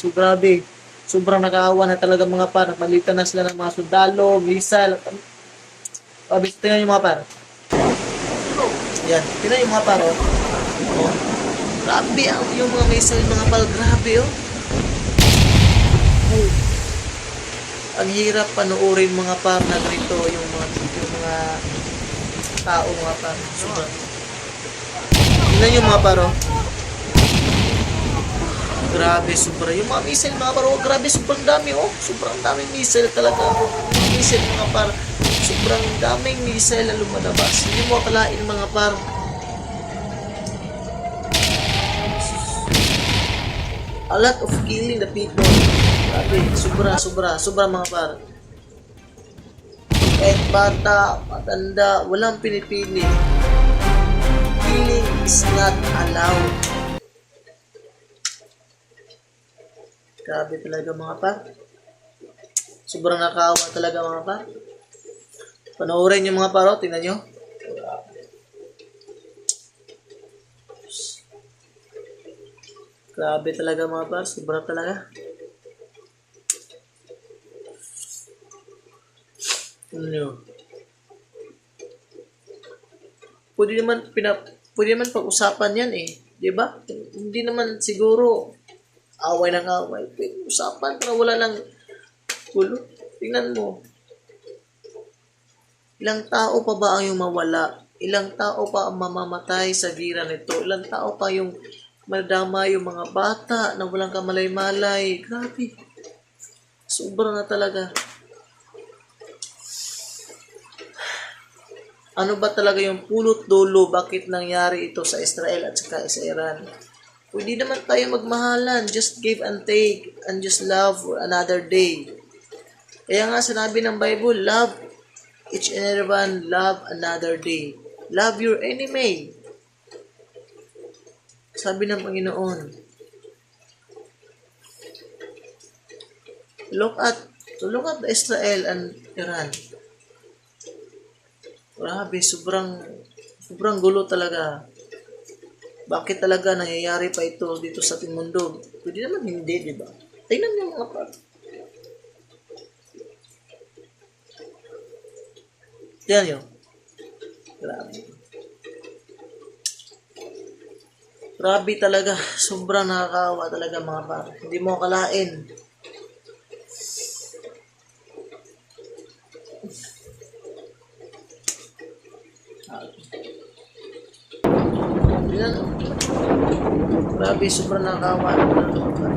So grabe, sobrang nakaawa na talaga mga par. Malitan na sila ng mga sundalo, missile. Grabe, tingnan yung mga par. Yan, tingnan yung mga par, oh. oh. Grabe ang yung mga missile, mga par. Grabe, oh. oh. Ang hirap panoorin mga par na ganito yung mga yung mga tao mga par. Sobrang. Tingnan yung mga par, oh. Grabe, sobra. Yung mga missile, mga par, oh, grabe, sobrang dami, oh. Sobrang daming missile talaga. Mga missile, mga par. Sobrang daming missile na lumalabas. Hindi mo akalain, mga par. A lot of killing the people. Grabe, sobra, sobra, sobra, mga par. Kahit bata, matanda, walang pinipili. Killing is not allowed. Grabe talaga mga par. Sobrang nakaawa talaga mga par. Panoorin yung mga paro, tingnan nyo. Grabe talaga mga par, sobrang talaga. Ano? Pwede naman pina, pwede naman pag-usapan 'yan eh, 'di ba? Hindi naman siguro away ng away. Usapan para wala lang gulo. Tingnan mo. Ilang tao pa ba ang yung mawala? Ilang tao pa ang mamamatay sa gira nito? Ilang tao pa yung madama yung mga bata na walang kamalay-malay? Grabe. Sobra na talaga. Ano ba talaga yung pulot dulo? Bakit nangyari ito sa Israel at saka sa Iran? Pwede naman tayo magmahalan. Just give and take and just love for another day. Kaya nga sinabi ng Bible, love each and every one, love another day. Love your enemy. Sabi ng Panginoon. Look at, look at Israel and Iran. Grabe, sobrang, sobrang gulo talaga. Bakit talaga nangyayari pa ito dito sa ating mundo? Pwede naman hindi, di ba? Tingnan niyo mga pa. Tingnan niyo. Grabe. Grabe talaga. Sobrang nakakaawa talaga mga par. Hindi mo akalain. Tingnan mo. Grabe, sobrang nakakaawa talaga mga par.